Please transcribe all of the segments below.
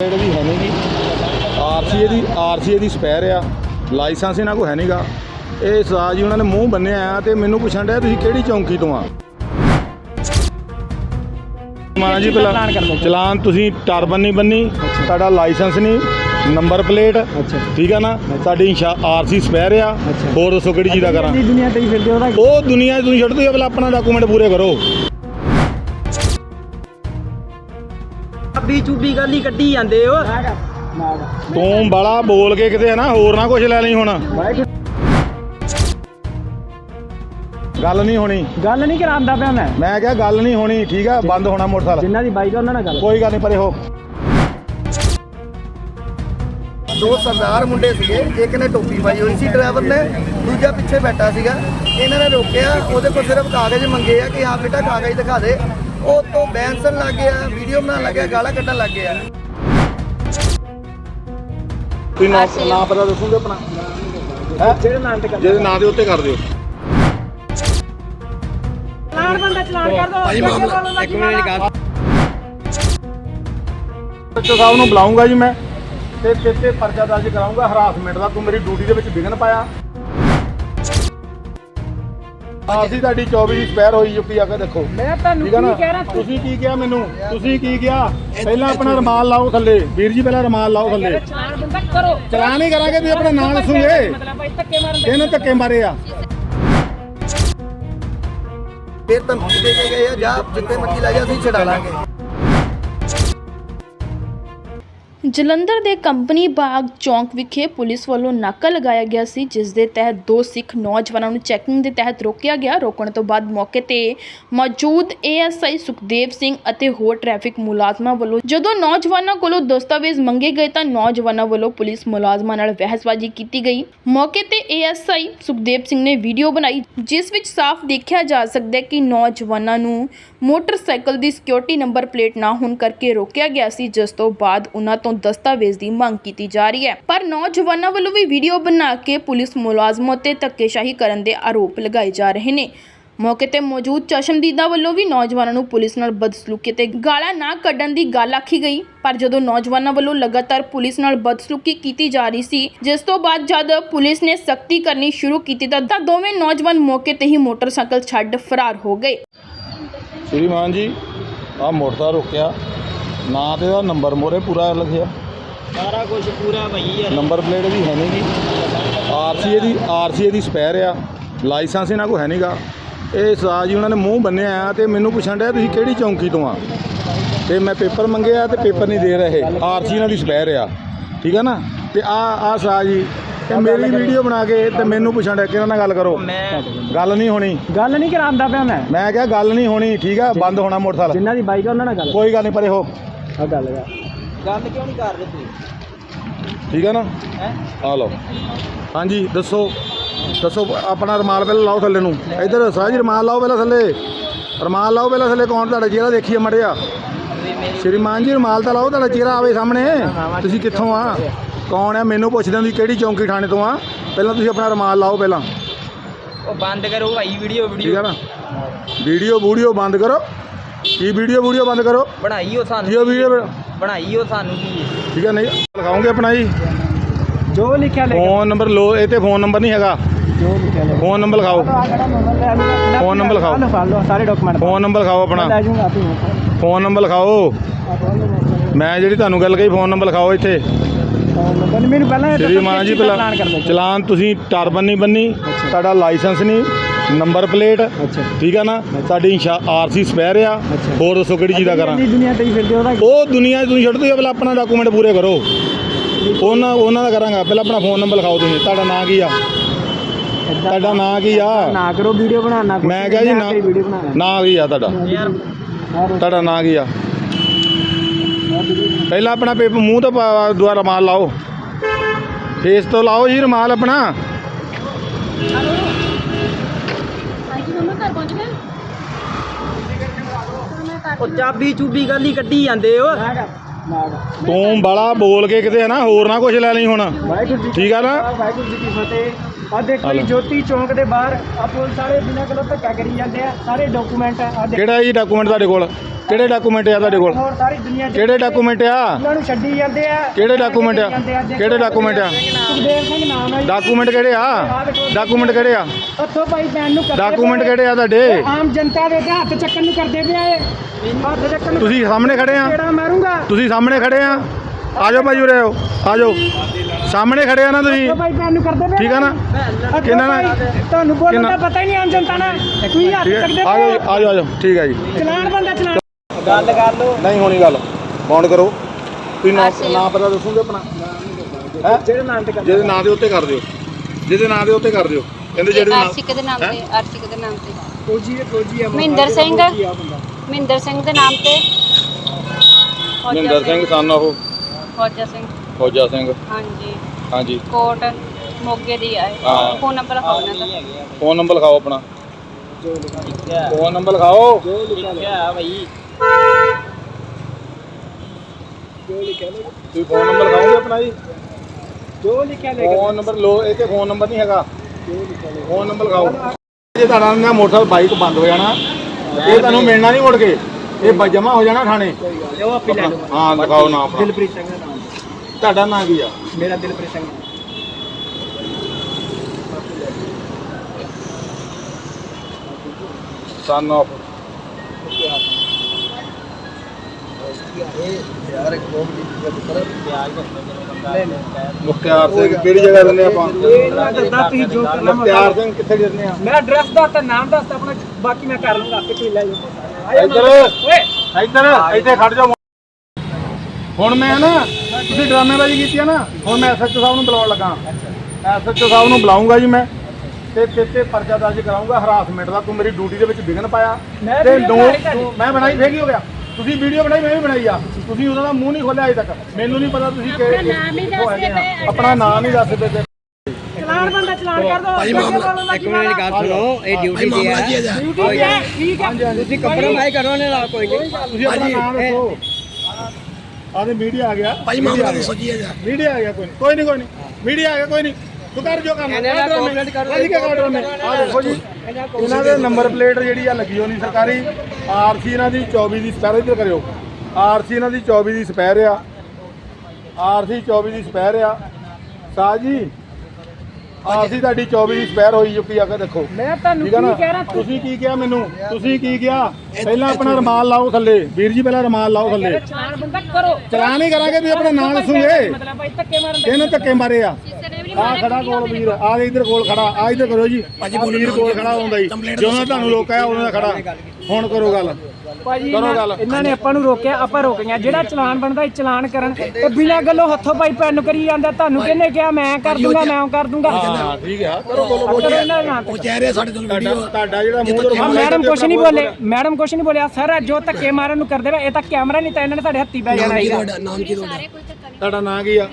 Plate ਵੀ ਹੈ ਨਹੀਂ ਜੀ ਆਰਸੀਏ ਦੀ ਆਰਸੀਏ ਦੀ ਸਪੈਰ ਆ ਲਾਇਸੈਂਸ ਇਹਨਾਂ ਕੋ ਹੈ ਨਹੀਂਗਾ ਇਹ ਸਰਦਾਰ ਜੀ ਉਹਨਾਂ ਨੇ ਮੂੰਹ ਬੰਨਿਆ ਆ ਤੇ ਮੈਨੂੰ ਪੁੱਛਣ ਡਿਆ ਤੁਸੀਂ ਕਿਹੜੀ ਚੌਂਕੀ ਤੋਂ ਆ? ਮਾਂ ਜੀ ਪਹਿਲਾਂ। ਚਲਾਨ ਤੁਸੀਂ ਟਰਬਨ ਨਹੀਂ ਬੰਨੀ ਤੁਹਾਡਾ ਲਾਇਸੈਂਸ ਨਹੀਂ ਨੰਬਰ ਪਲੇਟ ਠੀਕ ਆ ਨਾ? ਸਾਡੀ ਆਰਸੀ ਸਪੈਰ ਆ। ਹੋਰ ਦੱਸੋ ਕਿਹੜੀ ਚੀਜ਼ ਦਾ ਕਰਾਂ? ਉਹ ਦੁਨੀਆ ਤੁਸੀਂ ਛੱਡ ਦਿਓ ਪਹਿਲਾਂ ਆਪਣਾ ਡਾਕੂਮੈਂਟ ਪੂਰੇ ਕਰੋ। ਅੱਬੀ ਚੂਬੀ ਗੱਲ ਹੀ ਕੱਢੀ ਜਾਂਦੇ ਹੋ। ਤੂੰ ਬੜਾ ਬੋਲ ਕੇ ਕਿਤੇ ਨਾ ਹੋਰ ਨਾ ਕੁਝ ਲੈ ਲਈ ਹੁਣ। ਗੱਲ ਨਹੀਂ ਹੋਣੀ। ਗੱਲ ਨਹੀਂ ਕਰਾਉਂਦਾ ਪਿਆ ਮੈਂ। ਮੈਂ ਕਿਹਾ ਗੱਲ ਨਹੀਂ ਹੋਣੀ ਠੀਕ ਆ ਬੰਦ ਹੋਣਾ ਮੋਟਰਸਾਈਕਲ। ਜਿੰਨਾ ਦੀ ਬਾਈਕ ਆ ਉਹਨਾਂ ਨਾਲ ਗੱਲ। ਕੋਈ ਗੱਲ ਨਹੀਂ ਪਰੇ ਹੋ। ਦੋ ਸਰਦਾਰ ਮੁੰਡੇ ਸੀਗੇ ਇੱਕ ਨੇ ਟੋਪੀ ਪਾਈ ਹੋਈ ਸੀ ਡਰਾਈਵਰ ਨੇ ਦੂਜਾ ਪਿੱਛੇ ਬੈਠਾ ਸੀਗਾ। ਇਹਨਾਂ ਨੇ ਰੋਕਿਆ ਉਹਦੇ ਕੋਲ ਸਿਰਫ ਕਾਗਜ਼ ਮੰਗੇ ਆ ਕਿ ਹਾਂ ਬੇਟਾ ਕਾਗਜ਼ ਦਿਖਾ ਦੇ। ਉਹ ਤੋਂ ਬੈਂਸਨ ਲੱਗ ਗਿਆ ਵੀਡੀਓ ਬਣਾਉਣ ਲੱਗਿਆ ਗਾਲਾਂ ਕੱਢਣ ਲੱਗ ਗਿਆ। ਤੁਸੀਂ ਨਾ ਨਾ ਪਤਾ ਦੱਸੋਗੇ ਆਪਣਾ? ਹੈ? ਜਿਹੜੇ ਨਾਂ ਤੇ ਜਿਹਦੇ ਨਾਂ ਦੇ ਉੱਤੇ ਕਰ ਦਿਓ। ਚਲਾਨ ਬੰਦਾ ਚਲਾਨ ਕਰ ਦੋ। ਭਾਈ ਮਾਮਲਾ ਇੱਕ ਮਿੰਟ ਗੱਲ ਸੱਚੋ ਸਾਹਿਬ ਨੂੰ ਬੁਲਾਉਂਗਾ ਜੀ ਮੈਂ ਤੇ ਤੇ ਤੇ ਪਰਚਾ ਦਰਜ ਕਰਾਉਂਗਾ ਹਰਾਸਮੈਂਟ ਦਾ ਤੂੰ ਮੇਰੀ ਡਿਊਟੀ ਦੇ ਵਿੱਚ ਵਿਘਨ ਪਾਇਆ। ਆਰਸੀ ਤੁਹਾਡੀ 24 ਦੀ ਸਪੈਰ ਹੋਈ ਯੂਪੀ ਆ ਕੇ ਦੇਖੋ। ਮੈਂ ਤੁਹਾਨੂੰ ਕੀ ਕਹਿ ਰਿਹਾ ਤੁਸੀਂ ਕੀ ਕਿਹਾ ਮੈਨੂੰ? ਤੁਸੀਂ ਕੀ ਕਿਹਾ? ਪਹਿਲਾਂ ਆਪਣਾ ਰਮਾਲ ਲਾਓ ਥੱਲੇ। ਵੀਰ ਜੀ ਪਹਿਲਾਂ ਰਮਾਲ ਲਾਓ ਥੱਲੇ। ਚਲਾਨ ਬੰਦਾ ਕਰੋ। ਚਲਾਨ ਨਹੀਂ ਕਰਾਂਗੇ ਤੁਸੀਂ ਆਪਣਾ ਨਾਂ ਦੱਸੋਗੇ। ਮਤਲਬ ਭਾਈ ਧੱਕੇ ਮਾਰਨ ਦਾ ਇਹਨੂੰ ਧੱਕੇ ਮਾਰੇ ਆ? ਫਿਰ ਧਮਕੀ ਦੇ ਕੇ ਗਏ ਆ ਜਾ ਜਿੱਥੇ ਮਰਜ਼ੀ ਲੈ ਜਾ ਅਸੀਂ ਛਡਾ ਲਾਂਗੇ। ਜਲੰਧਰ ਦੇ ਕੰਪਨੀ ਬਾਗ ਚੌਂਕ ਵਿਖੇ ਪੁਲਿਸ ਵੱਲੋਂ ਨਾਕਾ ਲਗਾਇਆ ਗਿਆ ਸੀ, ਜਿਸ ਦੇ ਤਹਿਤ ਦੋ ਸਿੱਖ ਨੌਜਵਾਨਾਂ ਨੂੰ ਚੈਕਿੰਗ ਦੇ ਤਹਿਤ ਰੋਕਿਆ ਗਿਆ। ਰੋਕਣ ਤੋਂ ਬਾਅਦ ਮੌਕੇ ਤੇ ਮੌਜੂਦ ਏਐਸਆਈ ਸੁਖਦੇਵ ਸਿੰਘ ਅਤੇ ਹੋਰ ਟ੍ਰੈਫਿਕ ਮੁਲਾਜ਼ਮਾਂ ਵੱਲੋਂ ਜਦੋਂ ਨੌਜਵਾਨਾਂ ਕੋਲੋਂ ਦਸਤਾਵੇਜ਼ ਮੰਗੇ ਗਏ ਤਾਂ ਨੌਜਵਾਨਾਂ ਵੱਲੋਂ ਪੁਲਿਸ ਮੁਲਾਜ਼ਮਾਂ ਨਾਲ ਬਹਿਸਬਾਜ਼ੀ ਕੀਤੀ ਗਈ। ਮੌਕੇ ਤੇ ਏਐਸਆਈ ਸੁਖਦੇਵ ਸਿੰਘ ਨੇ ਵੀਡੀਓ ਬਣਾਈ, ਜਿਸ ਵਿੱਚ ਸਾਫ਼ ਦੇਖਿਆ ਜਾ ਸਕਦਾ ਹੈ ਕਿ ਨੌਜਵਾਨਾਂ ਨੂੰ ਮੋਟਰਸਾਈਕਲ ਦੀ ਸਿਕਿਉਰਿਟੀ ਨੰਬਰ ਪਲੇਟ ਨਾ ਹੋਣ ਕਰਕੇ ਰੋਕਿਆ ਗਿਆ ਸੀ, ਜਿਸ ਤੋਂ ਬਾਅਦ ਉਹਨਾਂ ਤੋਂ ਦਸਤਾਵੇਜ਼ ਦੀ ਮੰਗ ਕੀਤੀ ਜਾ ਰਹੀ ਹੈ। ਪਰ ਨੌਜਵਾਨਾਂ ਵੱਲੋਂ ਵੀ ਵੀਡੀਓ ਬਣਾ ਕੇ ਪੁਲਿਸ ਮੁਲਾਜ਼ਮਾਂ ਤੇ ਧੱਕੇਸ਼ਾਹੀ ਕਰਨ ਦੇ ਆਰੋਪ ਲਗਾਏ ਜਾ ਰਹੇ ਨੇ। ਮੌਕੇ ਤੇ ਮੌਜੂਦ ਚਸ਼ਮਦੀਦਾ ਵੱਲੋਂ ਵੀ ਨੌਜਵਾਨਾਂ ਨੂੰ ਪੁਲਿਸ ਨਾਲ ਬਦਸਲੂਕੀ ਤੇ ਗਾਲਾਂ ਨਾ ਕੱਢਣ ਦੀ ਗੱਲ ਆਖੀ ਗਈ। ਪਰ ਜਦੋਂ ਨੌਜਵਾਨਾਂ ਵੱਲੋਂ ਲਗਾਤਾਰ ਪੁਲਿਸ ਨਾਲ ਬਦਸਲੂਕੀ ਕੀਤੀ ਜਾ ਰਹੀ ਸੀ, ਜਿਸ ਤੋਂ ਬਾਅਦ ਜਦ ਪੁਲਿਸ ਨੇ ਸਖਤੀ ਕਰਨੀ ਸ਼ੁਰੂ ਕੀਤੀ ਤਾਂ ਤਾਂ ਦੋਵੇਂ ਨੌਜਵਾਨ ਮੌਕੇ ਤੇ ਹੀ ਮੋਟਰਸਾਈਕਲ ਛੱਡ ਫਰਾਰ ਹੋ ਗਏ। ਸ਼੍ਰੀਮਾਨ ਜੀ ਆ ਮੋਟਰਸਾਈਕਲ ਰੋਕਿਆ। ਨਾਂ ਤੇ ਦਾ ਨੰਬਰ ਮੋਰੇ ਪੂਰਾ ਲਿਖਿਆ ਸਾਰਾ ਕੁਝ ਪੂਰਾ ਭਈ ਯਾਰ। ਨੰਬਰ ਪਲੇਟ ਵੀ ਹੈ ਨਹੀਂ ਜੀ ਆਰਸੀਏ ਦੀ ਆਰਸੀਏ ਦੀ ਸਪੈਰ ਆ। ਲਾਇਸੈਂਸ ਇਹਨਾਂ ਕੋ ਹੈ ਨਹੀਂਗਾ ਇਹ ਸਰਦਾਰ ਜੀ ਉਹਨਾਂ ਨੇ ਮੂੰਹ ਬੰਨਿਆ ਆ ਤੇ ਮੈਨੂੰ ਪੁੱਛਣ ਡਿਆ ਤੁਸੀਂ ਕਿਹੜੀ ਚੌਂਕੀ ਤੋਂ ਆ? ਤੇ ਮੈਂ ਪੇਪਰ ਮੰਗਿਆ ਤੇ ਪੇਪਰ ਨਹੀਂ ਦੇ ਰਹੇ। ਆਰਸੀ ਇਹਨਾਂ ਦੀ ਸਪੈਰ ਆ। ਠੀਕ ਆ ਨਾ? ਤੇ ਆ ਆ ਸਰਦਾਰ ਜੀ ਇਹ ਮੇਰੀ ਵੀਡੀਓ ਬਣਾ ਕੇ ਤੇ ਮੈਨੂੰ ਪੁੱਛਣ ਡਿਆ ਕਿਹਨਾਂ ਨਾਲ ਗੱਲ ਕਰੋ? ਗੱਲ ਨਹੀਂ ਹੋਣੀ। ਗੱਲ ਨਹੀਂ ਕਰਾਉਂਦਾ ਪਿਆ ਮੈਂ। ਮੈਂ ਕਿਹਾ ਗੱਲ ਨਹੀਂ ਹੋਣੀ ਠੀਕ ਆ? ਬੰਦ ਹੋਣਾ ਮੋਟਰਸਾਈਕਲ। ਜਿੰਨਾ ਦੀ ਬਾਈਕ ਆ ਉਹਨਾਂ ਨਾਲ ਗੱਲ ਕੋਈ ਗੱਲ ਨਹੀਂ ਪਰੇ ਹੋ। ਆ ਗੱਲ ਕਰ ਗੱਲ ਕਿਉਂ ਨਹੀਂ ਕਰ ਰਹੇ ਤੁਸੀਂ ਠੀਕ ਆ ਨਾ? ਹੈ? ਆ ਲਓ। ਹਾਂਜੀ ਦੱਸੋ। ਦੱਸੋ ਆਪਣਾ ਰਮਾਲ ਪਹਿਲਾਂ ਲਾਓ ਥੱਲੇ ਨੂੰ। ਇੱਧਰ ਸਾਹ ਜੀ ਰਮਾਲ ਲਾਓ ਪਹਿਲਾਂ ਥੱਲੇ। ਰਮਾਲ ਲਾਓ ਪਹਿਲਾਂ ਥੱਲੇ ਕੌਣ ਤੁਹਾਡਾ ਚਿਹਰਾ ਦੇਖੀਏ ਮੜਿਆ ਸ਼੍ਰੀਮਾਨ ਜੀ ਰਮਾਲ ਤਾਂ ਲਾਓ ਤੁਹਾਡਾ ਚਿਹਰਾ ਆਵੇ ਸਾਹਮਣੇ। ਤੁਸੀਂ ਕਿੱਥੋਂ ਆ? ਕੌਣ ਆ? ਮੈਨੂੰ ਪੁੱਛਦੇ ਹੋ ਤੁਸੀਂ ਕਿਹੜੀ ਚੌਂਕੀ ਥਾਣੇ ਤੋਂ ਆ? ਪਹਿਲਾਂ ਤੁਸੀਂ ਆਪਣਾ ਰਮਾਲ ਲਾਓ ਪਹਿਲਾਂ। ਉਹ ਬੰਦ ਕਰੋ ਭਾਈ ਵੀਡੀਓ ਠੀਕ ਵੀਡੀਓ ਆ ਨਾ? ਵੀਡੀਓ ਵੀਡੀਓ ਬੰਦ ਕਰੋ। ਕੀ ਵੀਡੀਓ ਵੀਡੀਓ ਬੰਦ ਕਰੋ? ਬਣਾਈ ਉਹ ਸਾਨੂੰ ਵੀਡੀਓ ਵੀਡੀਓ ਬਣਾਈ ਉਹ ਸਾਨੂੰ ਕੀ ਠੀਕ ਆ ਨਹੀਂ? ਲਿਖਾਓਗੇ ਆਪਣਾ ਜੀ। ਜੋ ਲਿਖਿਆ ਲੈ ਫੋਨ ਨੰਬਰ ਲੋ ਇਹ ਤੇ ਫੋਨ ਨੰਬਰ ਨਹੀਂ ਹੈਗਾ। ਜੋ ਲਿਖਿਆ ਲੈ ਫੋਨ ਨੰਬਰ ਲਿਖਾਓ ਫੋਨ ਨੰਬਰ ਲਿਖਾਓ। ਸਾਰੇ ਡਾਕੂਮੈਂਟ ਫੋਨ ਨੰਬਰ ਲਿਖਾਓ ਆਪਣਾ। ਫੋਨ ਨੰਬਰ ਲਿਖਾਓ ਮੈਂ ਜਿਹੜੀ ਤੁਹਾਨੂੰ ਗੱਲ ਕਹੀ ਫੋਨ ਨੰਬਰ ਲਿਖਾਓ ਇੱਥੇ। ਮੈਨੂੰ ਪਹਿਲਾਂ ਇਹ ਜੀ ਚਲਾਨ ਤੁਸੀਂ ਟਰਬਨ ਨਹੀਂ ਬੰਨੀ ਤੁਹਾਡਾ ਲਾਇਸੈਂਸ ਨਹੀਂ। Number plate. ਅੱਛਾ। ਠੀਕ ਆ ਨਾ? ਸਾਡੀ ਆਰਸੀ ਸਪੈਰ ਆ। ਹੋਰ ਦੱਸੋ ਕਿਹੜੀ ਚੀਜ਼ ਦਾ ਕਰਾਂ? ਦੀ ਦੁਨੀਆ ਤੇ ਹੀ ਫਿਰਦੇ ਉਹਦਾ ਉਹ ਦੁਨੀਆ ਤੁਸੀਂ ਛੱਡ ਦਿਓ ਪਹਿਲਾਂ ਆਪਣਾ ਡਾਕੂਮੈਂਟ ਪੂਰੇ ਕਰੋ। ਉਹਨਾਂ ਉਹਨਾਂ ਦਾ ਕਰਾਂਗਾ। ਪਹਿਲਾਂ ਆਪਣਾ ਫੋਨ ਨੰਬਰ ਲਿਖਾਓ ਤੁਸੀਂ। ਤੁਹਾਡਾ ਨਾਂ ਕੀ ਆ? ਤੁਹਾਡਾ ਨਾਂ ਕੀ ਆ? ਨਾ ਕਰੋ ਵੀਡੀਓ ਬਣਾਉਣਾ ਮੈਂ ਕਿਹਾ ਜੀ ਨਾਂ ਨਾਂ ਕੀ ਆ ਤੁਹਾਡਾ? ਤੁਹਾਡਾ ਨਾਂ ਕੀ ਆ? ਪਹਿਲਾਂ ਆਪਣਾ ਪੇਪਰ ਮੂੰਹ ਤੇ ਦੁਆਰਾ ਰਮਾਲ ਲਾਓ। ਫੇਸ ਤੋਂ ਲਾਓ ਜੀ ਰਮਾਲ ਆਪਣਾ। ਉਹ ਚਾਬੀ ਚੂਬੀ ਗੱਲ ਹੀ ਕੱਢੀ ਜਾਂਦੇ ਹੋ। ਤੂੰ ਬੜਾ ਬੋਲ ਕੇ ਕਿਤੇ ਨਾ ਹੋਰ ਨਾ ਕੁਝ ਲੈ ਲਈ ਹੁਣ। ਵਾਹਿਗੁਰੂ ਜੀ ਠੀਕ ਆ ਨਾ? ਵਾਹਿਗੁਰੂ ਜੀ ਕੀ ਫਤਿਹ। ਆ ਦੇਖੋ ਜੀ। ਜੋਤੀ ਚੌਂਕ ਦੇ ਬਾਹਰ ਆ ਪੁਲਿਸ ਵਾਲੇ ਬਿਨਾਂ ਕੋਲੋਂ ਧੱਕਾ ਕਰੀ ਜਾਂਦੇ ਆ। ਸਾਰੇ ਡਾਕੂਮੈਂਟ ਆ ਕਿਹੜਾ ਜੀ ਡਾਕੂਮੈਂਟ ਤੁਹਾਡੇ ਕੋਲ? ਕਿਹੜੇ ਡਾਕੂਮੈਂਟ ਆ ਤੁਹਾਡੇ ਕੋਲ? ਹੋਰ ਸਾਰੀ ਦੁਨੀਆ 'ਚ ਕਿਹੜੇ ਡਾਕੂਮੈਂਟ ਆ? ਉਹਨਾਂ ਨੂੰ ਛੱਡੀ ਜਾਂਦੇ ਆ। ਕਿਹੜੇ ਡਾਕੂਮੈਂਟ ਆ? ਕਿਹੜੇ ਡਾਕੂਮੈਂਟ ਆ? ਸੁਖਦੇਵ ਸਿੰਘ ਨਾਮ ਹੈ ਜੀ। ਡਾਕੂਮੈਂਟ ਕਿਹੜੇ ਆ? ਡਾਕੂਮੈਂਟ ਕਿਹੜੇ ਆ? ਉੱਥੋਂ ਭਾਈ ਪੈਨ ਨੂੰ ਕਰਦੇ ਡਾਕੂਮੈਂਟ ਪਏ। ਕਿਹੜੇ ਆ ਤੁਹਾਡੇ? ਆਮ ਜਨਤਾ ਦੇ ਤੇ ਹੱਥ ਚੱਕਣ ਨੂੰ ਕਰਦੇ ਪਿਆ ਏ ਹੱਥ ਚੱਕਣ ਨੂੰ ਤੁਸੀਂ ਸਾਹਮਣੇ ਖੜੇ ਆ? ਕਿਹੜਾ ਮਾਰੂੰਗਾ? ਤੁਸੀਂ ਸਾਹਮਣੇ ਖੜੇ ਆ? ਆ ਜਾਓ ਭਾਈ ਉਰੇ ਆਓ। ਆ ਜਾਓ। ਸਾਹਮਣੇ ਖੜੇ ਆ ਨਾ ਤੁਸੀਂ? ਉਹ ਭਾਈ ਪੈਨ ਨੂੰ ਕਰਦੇ ਪਿਆ ਠੀਕ ਆ ਨਾ? ਅੱਗੋਂ ਕਿੰਨਾ ਨਾ? ਭਾਈ, ਤੁਹਾਨੂੰ ਬੋਲਣ ਕਿੰਨਾ? ਦਾ ਪਤਾ ਹੀ ਨਹੀਂ ਆਮ ਜਨਤਾ ਨਾਲ। ਤੁਸੀਂ ਹੱਥ ਠੀਕ ਹੈ ਚੱਕਦੇ ਆ ਪਏ ਜਾਓ ਆ ਜਾਓ ਆ ਜਾਓ। ਠੀਕ ਹੈ ਜੀ। ਚਲਾਨ ਬੰਦਾ ਚਲਾਨ ਗੱਲ ਕਰ ਲੋ ਨਹੀਂ ਹੋਣੀ ਗੱਲ। ਬੌਂਡ ਕਰੋ। ਤੁਸੀਂ ਨਾਂ ਨਾਂ ਪਤਾ ਦੱਸੋਗੇ ਆਪਣਾ? ਹੈ? ਜਿਹੜੇ ਨਾਂ ਤੇ ਜਿਹਦੇ ਨਾਂ ਦੇ ਉੱਤੇ ਕਰ ਦਿਓ। ਜਿਹਦੇ ਨਾਂ ਦੇ ਉੱਤੇ ਕਰ ਦਿਓ। ਕਹਿੰਦੇ ਜਿਹੜੇ ਨਾਂ ਆਰਸ਼ਿਕ ਦੇ ਨਾਮ ਤੇ ਆਰਸ਼ਿਕ ਦੇ ਨਾਮ ਤੇ। ਫੌਜੀ ਹੈ ਫੌਜੀ ਹੈ ਮਹਿੰਦਰ ਸਿੰਘ। ਮਹਿੰਦਰ ਸਿੰਘ ਦੇ ਨਾਮ ਤੇ। ਫੌਜਾ ਮਹਿੰਦਰ ਸਿੰਘ। ਸਨ ਉਹ ਫੌਜਾ ਸਿੰਘ। ਫੌਜਾ ਸਿੰਘ। ਹਾਂਜੀ। ਹਾਂਜੀ। ਕੋਟ ਮੋਗੇ ਦੀ ਆਏ ਹਾਂ। ਫੋਨ ਨੰਬਰ ਲਿਖਾਓ ਉਹਨਾਂ ਦਾ। ਫੋਨ ਨੰਬਰ ਲਿਖਾਓ ਆਪਣਾ। ਫੋਨ ਨੰਬਰ ਲਿਖਾਓ। ਲਿਖਿਆ ਭਾਈ ਤੁਸੀਂ ਫੋਨ ਨੰਬਰ ਲਿਖਾਓਗੇ ਆਪਣਾ ਜੀ? ਜੋ ਲਿਖਿਆ ਲੈ ਫੋਨ ਨੰਬਰ ਲੋ ਇਹ ਤੇ ਫੋਨ ਨੰਬਰ ਨਹੀਂ ਹੈਗਾ। ਫੋਨ ਨੰਬਰ ਲਿਖਾਓ ਜੇ ਤੁਹਾਡਾ ਨਾ ਮੋਟਰ ਬਾਈਕ ਬੰਦ ਹੋ ਜਾਣਾ ਇਹ ਤੁਹਾਨੂੰ ਮਿਲਣਾ ਨਹੀਂ ਮੁੜ ਕੇ। ਇਹ ਜਮਾ ਹੋ ਜਾਣਾ ਥਾਣੇ। ਉਹ ਆਪੇ ਲੈ ਲਓ। ਹਾਂ ਲਿਖਾਓ ਨਾਮ ਆਪਣਾ। ਦਿਲਪ੍ਰੀਤ ਸਿੰਘ ਦਾ ਨਾਮ। ਤੁਹਾਡਾ ਨਾਂ ਕੀ ਆ? ਮੇਰਾ ਦਿਲਪ੍ਰੀਤ ਸਿੰਘ। ਸਨ ਆਫ ਯਾਰ ਇੱਕ ਬਹੁਤ ਦੀ ਪੁੱਤਰ ਮੁਖਤਿਆਰ ਸਿੰਘ ਕਿਹੜੀ ਜਗ੍ਹਾ ਰਹਿੰਦੇ ਆਪਾਂ? ਇਹ ਨਾ ਦੱਸਦਾ ਤੁਸੀਂ ਜੋ ਕਰਨਾ ਮੁਖਤਿਆਰ ਸਿੰਘ ਕਿੱਥੇ ਰਹਿੰਦੇ ਆ? ਮੈਂ ਐਡਰੈਸ ਦਾ ਤਾਂ ਨਾਮ ਦੱਸਦਾ ਆਪਣਾ ਬਾਕੀ ਮੈਂ ਕਰ ਲੂੰਗਾ ਆਪੇ ਕੋਈ ਲੈ ਜਾਓ। ਇੱਧਰ। ਓਏ! ਇੱਧਰ ਇੱਥੇ ਖੜ ਜਾਓ। ਹੁਣ ਮੈਂ ਨਾ ਤੁਸੀਂ ਡਰਾਮੇਬਾਜ਼ੀ ਕੀਤੀ ਆ ਨਾ ਹੁਣ ਮੈਂ ਐਸਐਚਓ ਸਾਹਿਬ ਨੂੰ ਬੁਲਾਉਣ ਲੱਗਾ। ਐਸਐਚਓ ਸਾਹਿਬ ਨੂੰ ਬੁਲਾਉਂਗਾ ਜੀ ਮੈਂ ਤੇ ਤੇ ਤੇ ਪਰਚਾ ਦਰਜ ਕਰਾਉਂਗਾ ਹਰਾਸਮੈਂਟ ਦਾ ਤੂੰ ਮੇਰੀ ਡਿਊਟੀ ਦੇ ਵਿੱਚ ਵਿਘਨ ਪਾਇਆ। ਮੈਂ ਤੇ। ਮੈਂ ਬਣਾਈ ਕੀ ਹੋ ਗਿਆ? ਤੁਸੀਂ ਵੀਡੀਓ ਬਣਾਈ ਮੈਂ ਵੀ ਬਣਾਈ ਆ। ਤੁਸੀਂ ਉਹਦਾ ਮੂੰਹ ਨਹੀਂ ਖੋਲਿਆ ਅਜੇ ਤੱਕ। ਮੈਨੂੰ ਨਹੀਂ ਪਤਾ ਤੁਸੀਂ ਕਿਹੜੇ ਕਿੱਥੋਂ ਹੈਗੇ ਆ। ਆਪਣਾ ਨਾਮ ਨਹੀਂ ਦੱਸਦੇ ਤੇ ਚਲਾਨ ਬੰਦਾ ਚਲਾਨ ਕਰ ਦੋ। ਭਾਈ ਇੱਕ ਮਿੰਟ ਦੀ ਗੱਲ ਸੁਣੋ। ਇਹ ਡਿਊਟੀ ਤੇ ਹੈ ਠੀਕ ਹੈ ਠੀਕ ਹੈ। ਤੁਸੀਂ ਕੰਪਰੋਮਾਈਜ਼ ਕਰੋ ਨੇ ਨਾਲ ਕੋਈ ਨਹੀਂ। ਤੁਸੀਂ ਆਪਣਾ ਨਾਮ ਦੱਸੋ। ਆਦੇ ਮੀਡੀਆ ਆ ਗਿਆ। ਭਾਈ ਮਾਮਲਾ ਦੱਸੋ ਜੀ ਮੀਡੀਆ ਆ ਗਿਆ ਕੋਈ ਨਹੀਂ। ਕੋਈ ਨਹੀਂ ਕੋਈ ਨਹੀਂ। ਮੀਡੀਆ ਆ ਗਿਆ ਕੋਈ ਨਹੀਂ। ਤੂੰ ਕਰ ਜੋ ਕੰਮ। ਇਹਨਾਂ ਨਾਲ cooperate ਕਰੋ। ਅਸੀਂ ਕੀ ਕਰ ਰਹੇ ਆ ਦੇਖੋ ਜੀ। ਇਹਨਾਂ ਦੇ ਨੰਬਰ ਪਲੇਟ ਜਿਹੜੀ ਆ ਲੱਗੀ ਹੋਣੀ ਸਰਕਾਰੀ। ਆਰਸੀ ਇਹਨਾਂ ਦੀ 24 ਦੀ ਸਪੈਰ ਇੱਧਰ ਕਰਿਓ। ਆਰਸੀ ਇਹਨਾਂ ਦੀ 24 ਦੀ ਸਪੈਰ ਆ। ਆਰਸੀ 24 ਦੀ ਸਪੈਰ ਆ। ਸਾਜ ਜੀ ਆਰਸੀ ਤੁਹਾਡੀ 24 ਦੀ ਸਪੈਰ ਹੋਈ ਚੁੱਕੀ ਆ ਕੇ ਦੇਖੋ। ਮੈਂ ਤੁਹਾਨੂੰ ਕੀ ਕਹਿ ਰਿਹਾ ਤੁਸੀਂ ਕੀ ਕਿਹਾ ਮੈਨੂੰ? ਤੁਸੀਂ ਕੀ ਕਿਹਾ? ਪਹਿਲਾਂ ਆਪਣਾ ਰਮਾਲ ਲਾਓ ਥੱਲੇ। ਵੀਰ ਜੀ ਪਹਿਲਾਂ ਰਮਾਲ ਲਾਓ ਥੱਲੇ। ਚਲਾਨ ਬੰਦਾ ਕਰੋ। ਚਲਾਨ ਹੀ ਕਰਾਂਗੇ ਤੁਸੀਂ ਆਪਣਾ ਨਾਂ ਦੱਸੋਗੇ। ਮਤਲਬ ਭਾਈ ਧੱਕੇ ਮਾਰਨ ਦਾ ਇਹਨੇ ਧੱਕੇ ਮਾਰੇ ਆ? ਆ ਖੜਾ ਕੋਲ ਵੀਰ। ਆ ਇਧਰ ਕੋਲ ਖੜਾ। ਆ ਇਧਰ ਕਰੋ ਜੀ। ਵੀਰ ਕੋਲ ਖੜਾ ਹੁੰਦਾ ਜੀ। ਜਦੋਂ ਤੁਹਾਨੂੰ ਲੋਕ ਆ ਉਹਨਾਂ ਦਾ ਖੜਾ। ਹੁਣ ਕਰੋ ਗੱਲ। ਭਾਜੀ ਕਰੋ ਗੱਲ। ਇਹਨਾਂ- ਨੇ ਆਪਾਂ ਨੂੰ ਰੋਕਿਆ ਆਪਾਂ ਰੁਕ ਗਏ ਜਿਹੜਾ ਚਲਾਨ ਬਣਦਾ ਇਹ ਚਲਾਨ ਕਰਨ। ਤੇ ਬਿਨਾਂ ਗੱਲੋਂ ਹੱਥੋਂ ਭਾਈ ਪੈਨ ਕਰੀ ਜਾਂਦਾ। ਤੁਹਾਨੂੰ ਕਿਹਨੇ ਕਿਹਾ? ਮੈਂ ਕਰ ਦੂੰਗਾ ਮੈਂ ਉਹ ਕਰ ਦੂੰਗਾ। ਹਾਂ ਠੀਕ ਆ ਕਰੋ ਬੋਲੋ ਕਰੋ ਇਹਨਾਂ ਦੇ ਨਾਂ ਤੇ ਤੁਹਾਡਾ ਤੁਹਾਡਾ ਜਿਹੜਾ ਮੂੰਹ ਮੈਡਮ ਕੁਛ ਨਹੀਂ ਬੋਲੇ। ਮੈਡਮ ਕੁਛ ਨਹੀਂ ਬੋਲਿਆ। ਸਰ ਜੋ ਧੱਕੇ ਮਾਰਨ ਨੂੰ ਕਰਦੇ ਵੇ ਇਹ ਤਾਂ ਕੈਮਰਾ ਨਹੀਂ ਤਾਂ ਇਹਨਾਂ ਨੇ ਸਾਡੇ ਹੱਥੀ ਪੈ ਜਾਣਾ ਹੈਗਾ। ਤੁਹਾਡਾ? ਨਾਂ ਕੀ ਆ?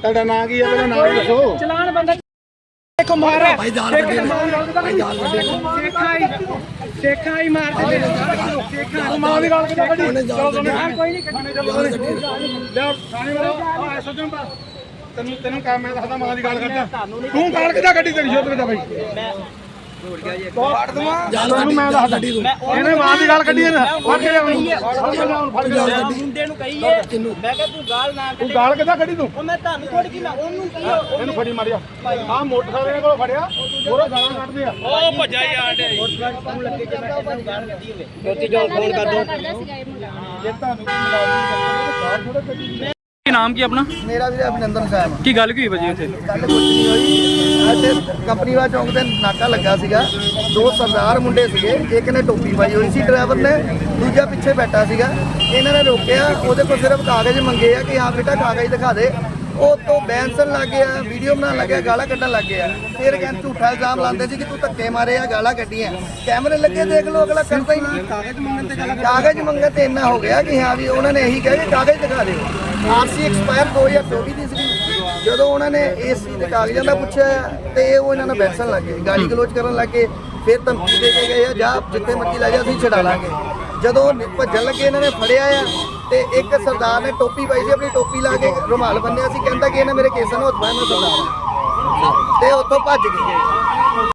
ਤੁਹਾਡਾ ਨਾਂ ਕੀ ਆ? ਪਹਿਲਾਂ ਨਾਂ ਦੱਸੋ। ਚਲਾਨ ਬੰਦਾ ਦੇਖੋ ਮਾਰ। ਭਾਈ ਦਾਲ ਕੱਢੇ। ਭਾਈ ਦਾਲ ਕੱਢੇ। ਮਾਰ ਦੇ ਮਾਂ ਦੀ ਗੱਲ ਕਿੱਦਾਂ ਕੱਢੀ ਚਲੋ ਦੋਨੇ ਯਾਰ ਕੋਈ ਨਹੀਂ ਕੱਢਣੇ ਲੈ ਥਾਣੇ ਵਾਲਾ। ਆ ਐਸੋ ਜਨ ਬਾ ਤੈਨੂੰ ਤੈਨੂੰ ਕੰਮ ਮੈਂ ਦੱਸਦਾ ਮਾਂ ਦੀ ਗੱਲ ਕਰਦਾ। ਤੂੰ ਗਾਲ ਕਿੱਦਾਂ ਕੱਢੀ ਤੇਰੀ ਸ਼ੋਧ ਕਿੱਦਾਂ ਬਾਈ। ਤੈਨੂੰ ਮੈਂ ਦੱਸਦਾ ਇਹਨੇ ਮਾਂ ਦੀ ਗੱਲ ਕੱਢੀ ਇਹਨੇ ਫੜ ਕੇ ਲਿਆਉਣ ਫੜ ਕੇ ਲਿਆਉਣ ਮੁੰਡੇ ਨੂੰ ਕਹੀਏ ਮੈਂ ਕਿਹਾ ਤੂੰ ਗਾਲ ਨਾ ਤੂੰ ਗਾਲ ਕਿੱਦਾਂ ਕੱਢੀ ਤੂੰ ਉਹ ਮੈਂ ਤੁਹਾਨੂੰ ਥੋੜੀ ਕਿ ਮੈਂ ਉਹਨੂੰ ਕਹੀਓ ਇਹਨੂੰ ਫੜੀ ਮਾਰਿਆ ਆ ਮੋਟਰਸਾਈਕਲ ਕੋਲ ਫੜਿਆ ਉਹਦਾ ਗਾਲਾਂ ਕੱਢਦੇ ਆ ਉਹ ਭੱਜਾ ਯਾਰ ਫੋਨ ਲੱਗੇ ਜੇ ਮੈਂ ਤੈਨੂੰ ਗਾਲ ਕੱਢੀ ਹੋਵੇ ਜੋਤੀ ਜੋਲ ਫੋਨ ਕਰ ਦੋ ਜੇ ਤੁਹਾਨੂੰ ਕੋਈ ਮੁਲਾਜ਼ਮ ਥੋੜਾ ਕੱਢੀ ਨਾਮ ਕੀ ਆਪਣਾ? ਮੇਰਾ ਵੀਰ ਅਭਿਨੰਦਨ ਸਾਹਿਬ। ਕੀ ਗੱਲ ਕੀ ਹੋਈ ਭਾਜੀ ਉੱਥੇ? ਗੱਲ ਕੁਝ ਨਹੀਂ ਹੋਈ। ਇੱਥੇ ਕੰਪਨੀ ਵਾਲਾ ਚੌਂਕ ਤੇ ਨਾਕਾ ਲੱਗਾ ਸੀਗਾ। ਦੋ ਸਰਦਾਰ ਮੁੰਡੇ ਸੀਗੇ। ਇੱਕ ਨੇ ਟੋਪੀ ਪਾਈ ਹੋਈ ਸੀ ਡਰਾਈਵਰ ਨੇ ਦੂਜਾ ਪਿੱਛੇ ਬੈਠਾ ਸੀਗਾ। ਇਹਨਾਂ ਨੇ ਰੋਕਿਆ। ਉਹਦੇ ਕੋਲ ਸਿਰਫ ਕਾਗਜ਼ ਮੰਗੇ ਆ ਕਿ ਹਾਂ ਬੇਟਾ ਕਾਗਜ਼ ਦਿਖਾ ਦੇ। ਉਹ ਤੋਂ ਬੈਂਸਨ ਲੱਗ ਗਿਆ ਵੀਡੀਓ ਬਣਾਉਣ ਲੱਗਿਆ ਗਾਲਾਂ ਕੱਢਣ ਲੱਗ ਗਿਆ। ਫਿਰ ਕਹਿੰਦੇ ਝੂਠਾ ਇਲਜ਼ਾਮ ਲਾਉਂਦੇ ਸੀ ਕਿ ਤੂੰ ਧੱਕੇ ਮਾਰੇ ਆ ਗਾਲਾਂ ਕੱਢੀਆਂ। ਕੈਮਰੇ ਲੱਗੇ ਦੇਖ ਲਓ ਅਗਲਾ ਕਰਦਾ ਹੀ ਨਹੀਂ। ਕਾਗਜ਼ ਮੰਗਣ ਤੇ ਕਾਗਜ਼ ਮੰਗਣ ਤੇ ਇੰਨਾ ਹੋ ਗਿਆ ਕਿ ਹਾਂ ਵੀ ਉਹਨਾਂ ਨੇ ਇਹੀ ਕਿਹਾ ਕਿ ਕਾਗਜ਼ ਦਿਖਾ ਦਿਓ। ਆਰਸੀ ਐਕਸਪਾਇਰ 2024 ਦੀ ਸੀ। ਜਦੋਂ ਉਹਨਾਂ ਨੇ ਇਸ ਦੇ ਕਾਗਜ਼ਾਂ ਦਾ ਪੁੱਛਿਆ ਤੇ ਉਹ ਇਹਨਾਂ ਨੂੰ ਬੈਠਣ ਲੱਗੇ ਗਾਲੀ ਗਲੋਚ ਕਰਨ ਲੱਗੇ ਫਿਰ ਧਮਕੀ ਦੇ ਕੇ ਗਏ ਆ ਜਾ ਜਿੱਥੇ ਮਰਜ਼ੀ ਲੈ ਜਾ ਅਸੀਂ ਛਡਾ ਲਾਂਗੇ। ਜਦੋਂ ਭੱਜਣ ਲੱਗੇ ਇਹਨਾਂ ਨੇ ਫੜਿਆ ਆ ਤੇ ਇੱਕ ਸਰਦਾਰ ਨੇ ਟੋਪੀ ਪਾਈ ਸੀ, ਆਪਣੀ ਟੋਪੀ ਲਾ ਕੇ ਰੁਮਾਲ ਬੰਨਿਆ ਸੀ, ਕਹਿੰਦਾ ਕਿ ਇਹਨੇ ਮੇਰੇ ਕੇਸਾਂ ਨੂੰ ਹੱਥ ਪਾਇਆ, ਮੈਂ ਸਰਦਾਰ ਤੇ ਉੱਥੋਂ ਭੱਜ ਗਈ